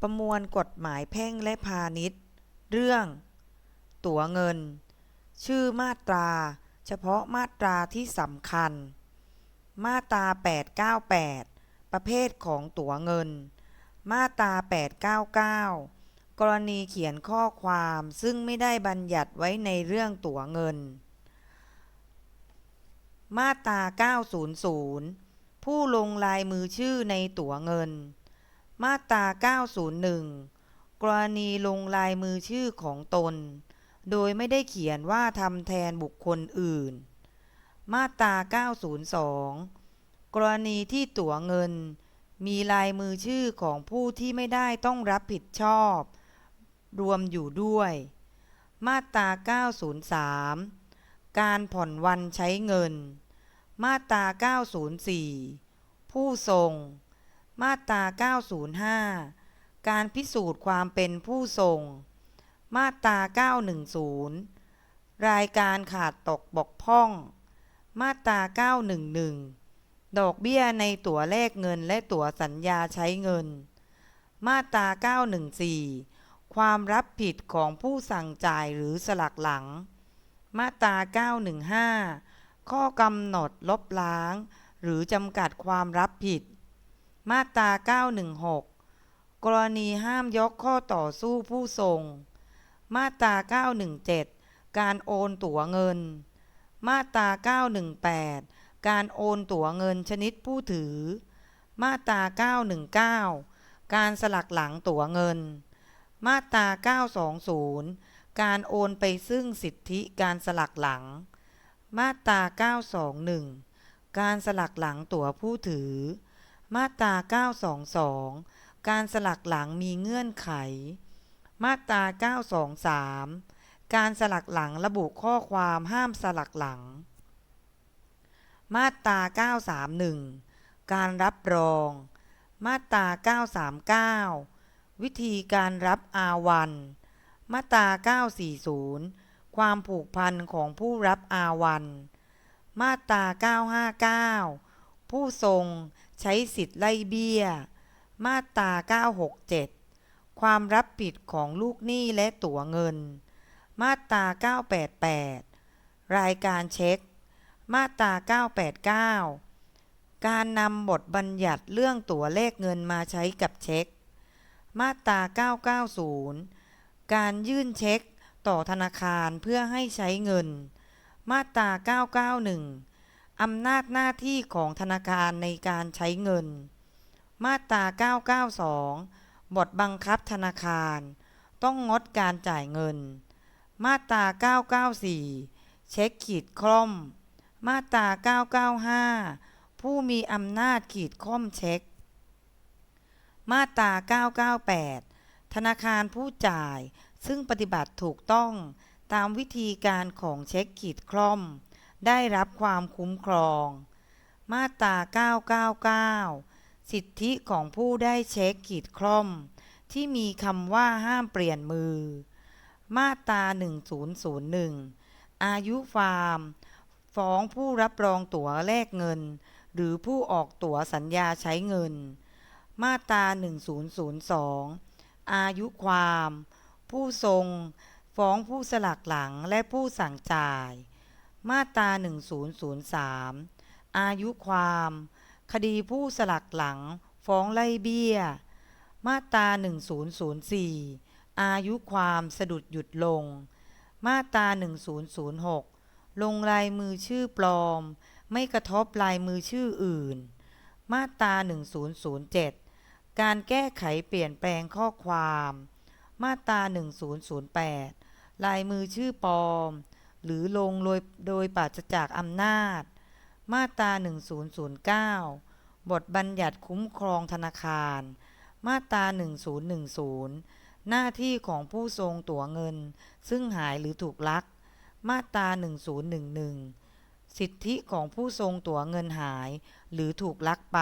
ประมวลกฎหมายแพ่งและพาณิชย์ เรื่อง ตั๋วเงิน ชื่อมาตรา เฉพาะมาตราที่สำคัญ มาตรา 898 ประเภทของตั๋วเงิน มาตรา 899 กรณีเขียนข้อความซึ่งไม่ได้บัญญัติไว้ในเรื่องตั๋วเงิน มาตรา 900 ผู้ลงลายมือชื่อในตั๋วเงิน มาตรา 901 กรณีลงลายมือชื่อของตน โดยไม่ได้เขียนว่าทำแทนบุคคลอื่น มาตรา 902 กรณีที่ตั๋วเงิน มีลายมือชื่อของผู้ที่ไม่ได้ต้องรับผิดชอบ รวมอยู่ด้วย มาตรา 903 การผ่อนวันใช้เงิน มาตรา 904 ผู้ส่ง มาตรา 905 การพิสูจน์ความเป็นผู้ส่งมาตรา 910 รายการขาดตกบกพร่อง มาตรา 911 ดอกเบี้ยในตั๋วแลกเงินและตั๋วสัญญาใช้เงิน มาตรา 914 ความรับผิดของผู้สั่งจ่ายหรือสลักหลัง มาตรา 915 ข้อกำหนดลบล้าง หรือจำกัดความรับผิด มาตรา916 กรณีห้ามยกข้อต่อสู้ผู้ส่งมาตรา917 การโอนตั๋วเงิน มาตรา918 การโอนตั๋วเงินชนิดผู้ถือ มาตรา919 การสลักหลังตั๋วเงิน มาตรา920 การโอนไปซึ่งสิทธิการสลักหลัง มาตรา921 การสลักหลังตั๋วผู้ถือ มาตรา 922 การสลักหลังมีเงื่อนไข มาตรา 923 การสลักหลังระบุข้อความห้ามสลักหลัง มาตรา 931 การรับรอง มาตรา 939 วิธีการรับอาวันมาตรา 940 ความผูกพันของผู้รับอาวัน มาตรา 959 ผู้ทรง ใช้สิทธิ์ไล่เบี้ย มาตรา 967 ความรับผิดของลูกหนี้และตั๋วเงิน มาตรา 988 รายการเช็ค มาตรา 989 การนำบทบัญญัติเรื่องตั๋วเลขเงินมาใช้กับเช็ค มาตรา 990 การยื่นเช็คต่อธนาคารเพื่อให้ใช้เงิน มาตรา 991 อำนาจหน้าที่ของธนาคารในการใช้เงิน มาตรา 992 บทบังคับธนาคาร ต้องงดการจ่ายเงิน มาตรา 994 เช็คขีดคล่อม มาตรา 995 ผู้มีอำนาจขีดคล่อมเช็ค มาตรา 998 ธนาคารผู้จ่ายซึ่งปฏิบัติถูกต้องตามวิธีการของเช็คขีดคล่อม ได้รับความคุ้มครอง มาตรา 999 สิทธิของผู้ได้เช็คขีดคล่อม ที่มีคำว่าห้ามเปลี่ยนมือ มาตรา 1001 อายุฟาร์ม ฟ้องผู้รับรองตั๋วแลกเงิน หรือผู้ออกตั๋วสัญญาใช้เงิน มาตรา 1002 อายุความ ผู้ทรง ฟ้องผู้สลักหลังและผู้สั่งจ่าย มาตรา 1003 อายุความ คดีผู้สลักหลัง ฟ้องไล่เบี้ย มาตรา 1004 อายุความสะดุดหยุดลง มาตรา 1006 ลงลายมือชื่อปลอม ไม่กระทบลายมือชื่ออื่น มาตรา 1007 การแก้ไขเปลี่ยนแปลงข้อความ มาตรา 1008 ลายมือชื่อปลอม หรือลงโดยโดยปราศจากอำนาจ มาตรา 1009 บทบัญญัติคุ้มครองธนาคาร มาตรา 1010 หน้าที่ของผู้ทรงตั๋วเงิน ซึ่งหายหรือถูกลัก มาตรา 1011 สิทธิของผู้ทรงตั๋วเงินหาย หรือถูกลักไป